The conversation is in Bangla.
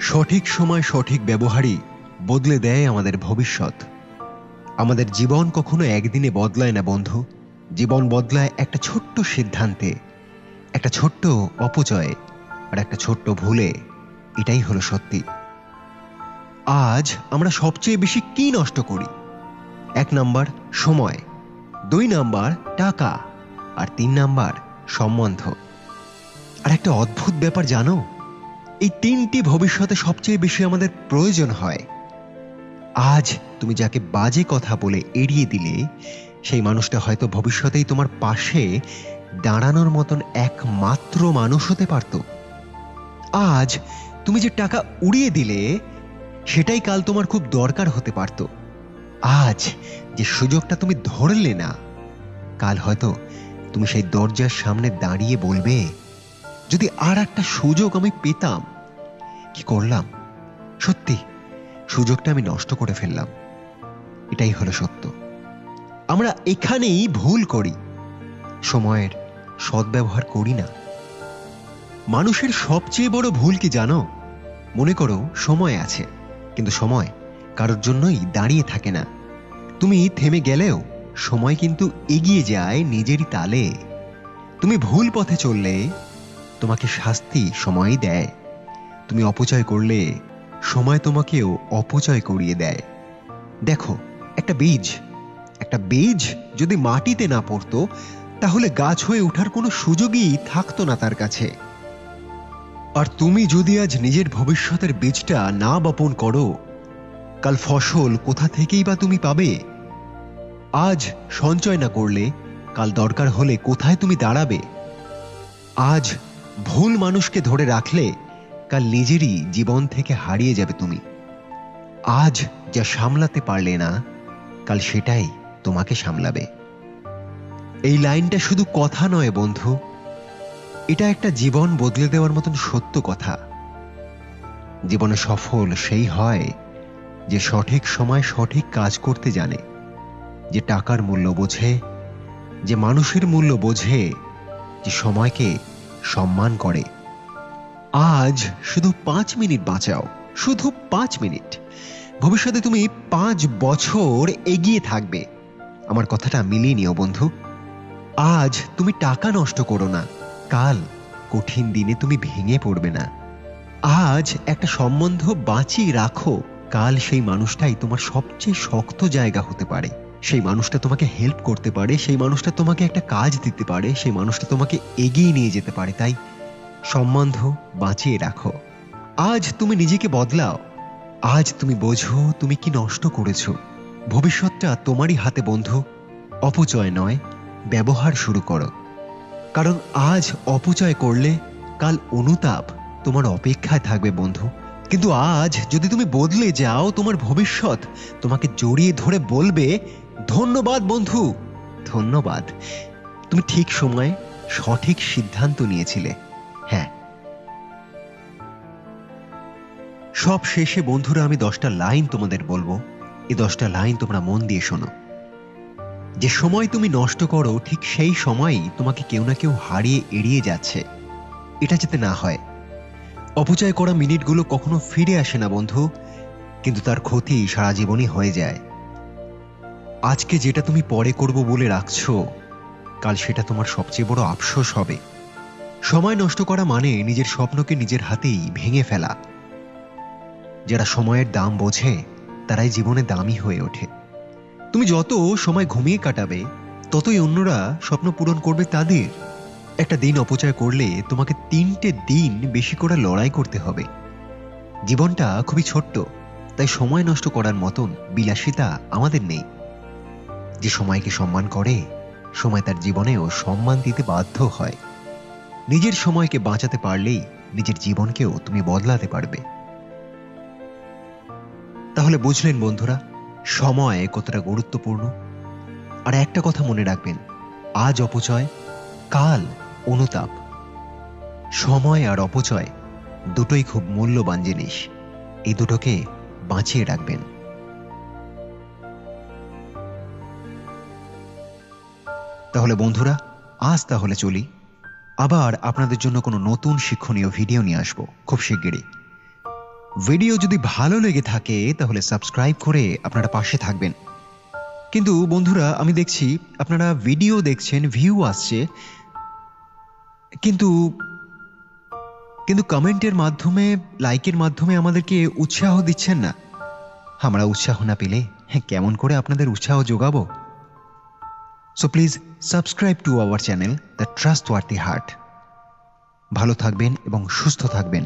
সঠিক সময় সঠিক ব্যবহারই বদলে দেয় আমাদের ভবিষ্যৎ। আমাদের জীবন কখনো একদিনে বদলায় না, বন্ধু। জীবন বদলায় একটা ছোট্ট সিদ্ধান্তে, একটা ছোট্ট অপচয়ে আর একটা ছোট্ট ভুলে। এটাই হলো সত্যি। আজ আমরা সবচেয়ে বেশি কি নষ্ট করি? এক নাম্বার, সময়। দুই নাম্বার, টাকা। আর তিন নাম্বার, সম্বন্ধ। আর একটা অদ্ভুত ব্যাপার জানো? এই তিনটি ভবিষ্যতে সবচেয়ে বেশি আমাদের প্রয়োজন হয়। আজ তুমি যাকে বাজে কথা বলে এড়িয়ে দিলে, সেই মানুষটা হয়তো ভবিষ্যতেই তোমার পাশে দাঁড়ানোর মতন একমাত্র মানুষ হতে পারত। আজ তুমি যে টাকা উড়িয়ে দিলে, সেটাই কাল তোমার খুব দরকার হতে পারত। আজ যে সুযোগটা তুমি ধরলে না, কাল হয়তো তুমি সেই দরজার সামনে দাঁড়িয়ে বলবে যদি আর একটা সুযোগ আমি পেতাম, কি করলাম? সত্যি, সুযোগটা আমি নষ্ট করে ফেললাম। এটাই হলো সত্য। আমরা এখানেই ভুল করি, সময়ের সদ্ব্যবহার করি না। মানুষের সবচেয়ে বড় ভুল কি জানো? মনে করো, সময় আছে, কিন্তু সময় কারোর জন্যই দাঁড়িয়ে থাকে না। তুমি থেমে গেলেও সময় কিন্তু এগিয়ে যায় নিজেরই তালে। তুমি ভুল পথে চললে তোমাকে শাস্তি সময়ই দেয়। তুমি অপচয় করলে সময় তোমাকেও অপচয় করিয়ে দেয়। দেখো, একটা বীজ। একটা বীজ যদি মাটিতে না পড়তো, তাহলে গাছ হয়ে ওঠার কোনো সুযোগই থাকতো না তার কাছে। আর তুমি যদি আজ নিজের ভবিষ্যতের বীজটা না বপন করো, কাল ফসল কোথা থেকেই বা তুমি পাবে? আজ সঞ্চয় না করলে, কাল দরকার হলে কোথায় তুমি দাঁড়াবে? আজ ভুল মানুষকে ধরে রাখলে কাল নিজেরই জীবন থেকে হারিয়ে যাবে তুমি। আজ যা সামলাতে পারলে না, কাল সেটাই তোমাকে সামলাবে। এই লাইনটা শুধু কথা নয় বন্ধু, এটা একটা জীবন বদলে দেওয়ার মতন সত্য কথা। জীবনে সফল সেই হয় যে সঠিক সময় সঠিক কাজ করতে জানে, যে টাকার মূল্য বোঝে, যে মানুষের মূল্য বোঝে, যে সময়কে সম্মান করে। আজ শুধু পাঁচ মিনিট বাঁচাও, শুধু পাঁচ মিনিট। ভবিষ্যতে তুমি পাঁচ বছর এগিয়ে থাকবে। আমার কথাটা মিলিয়ে নিও বন্ধু। আজ তুমি টাকা নষ্ট করো না, কাল কঠিন দিনে তুমি ভেঙে পড়বে না। আজ একটা সম্বন্ধ বাঁচিয়ে রাখো, কাল সেই মানুষটাই তোমার সবচেয়ে শক্ত জায়গা হতে পারে। সেই মানুষটা তোমাকে হেল্প করতে পারে, সেই মানুষটা তোমাকে একটা কাজ দিতে পারে, সেই মানুষটা তোমাকে এগিয়ে নিয়ে যেতে পারে। তাই সম্বন্ধ বাঁচিয়ে রাখো। আজ তুমি নিজেকে বদলাও। আজ তুমি বোঝো তুমি কি নষ্ট করেছ। ভবিষ্যৎটা তোমারই হাতে বন্ধু। অপচয় নয়, ব্যবহার শুরু করো। কারণ আজ অপচয় করলে কাল অনুতাপ তোমার অপেক্ষায় থাকবে বন্ধু। কিন্তু আজ যদি তুমি বদলে যাও, তোমার ভবিষ্যৎ তোমাকে জড়িয়ে ধরে বলবে ধন্যবাদ, বন্ধু। ধন্যবাদ। তুমি ঠিক সময়ে সঠিক সিদ্ধান্ত নিয়েছিলে। হ্যাঁ। সব শেষে, বন্ধুরা, আমি দশটা লাইন তোমাদের বলব। এই দশটা লাইন তোমরা মন দিয়ে শোনো। যে সময় তুমি নষ্ট করো, ঠিক সেই সময়ই তোমাকে কেউ না কেউ হারিয়ে এড়িয়ে যাচ্ছে। এটা যাতে না হয়। অপচয় করা মিনিটগুলো কখনো ফিরে আসে না, বন্ধু। কিন্তু তার ক্ষতি সারা জীবনই হয়ে যায়। আজকে যেটা তুমি পরে করব বলে রাখছো, কাল সেটা তোমার সবচেয়ে বড় আফসোস হবে। সময় নষ্ট করা মানে নিজের স্বপ্নকে নিজের হাতেই ভেঙে ফেলা। যারা সময়ের দাম বোঝে, তারাই জীবনে দামি হয়ে ওঠে। তুমি যত সময় ঘুমিয়ে কাটাবে, ততই অন্যরা স্বপ্ন পূরণ করবে তাদের। একটা দিন অপচয় করলে তোমাকে তিনটে দিন বেশি করে লড়াই করতে হবে। জীবনটা খুবই ছোট্ট, তাই সময় নষ্ট করার মতন বিলাসিতা আমাদের নেই। যে সময়কে সম্মান করে, সময় তার জীবনেও সম্মান দিতে বাধ্য হয়। নিজের সময়কে বাঁচাতে পারলেই নিজের জীবনকেও তুমি বদলাতে পারবে। তাহলে বুঝলেন বন্ধুরা, সময় কতটা গুরুত্বপূর্ণ। আর একটা কথা মনে রাখবেন, আজ অপচয়, কাল অনুতাপ। সময় আর অপচয় দুটোই খুব মূল্যবান জিনিস, এই দুটোকে বাঁচিয়ে রাখবেন। তাহলে বন্ধুরা, আজ তাহলে চলি। আবার আপনাদের জন্য কোনো নতুন শিক্ষণীয় ভিডিও নিয়ে আসব, খুব শিগগিরই। ভিডিও যদি ভালো লেগে থাকে, তাহলে সাবস্ক্রাইব করে আপনারা পাশে থাকবেন। কিন্তু বন্ধুরা, আমি দেখছি আপনারা ভিডিও দেখছেন, ভিউ আসছে। কিন্তু কিন্তু কমেন্টের মাধ্যমে, লাইকের মাধ্যমে আমাদেরকে উৎসাহ দিচ্ছেন না। আমরা উৎসাহ না পেলে হ্যাঁ কেমন করে আপনাদের উৎসাহ যোগাবো? So please subscribe to our channel the trustworthy heart ভালো থাকবেন এবং সুস্থ থাকবেন।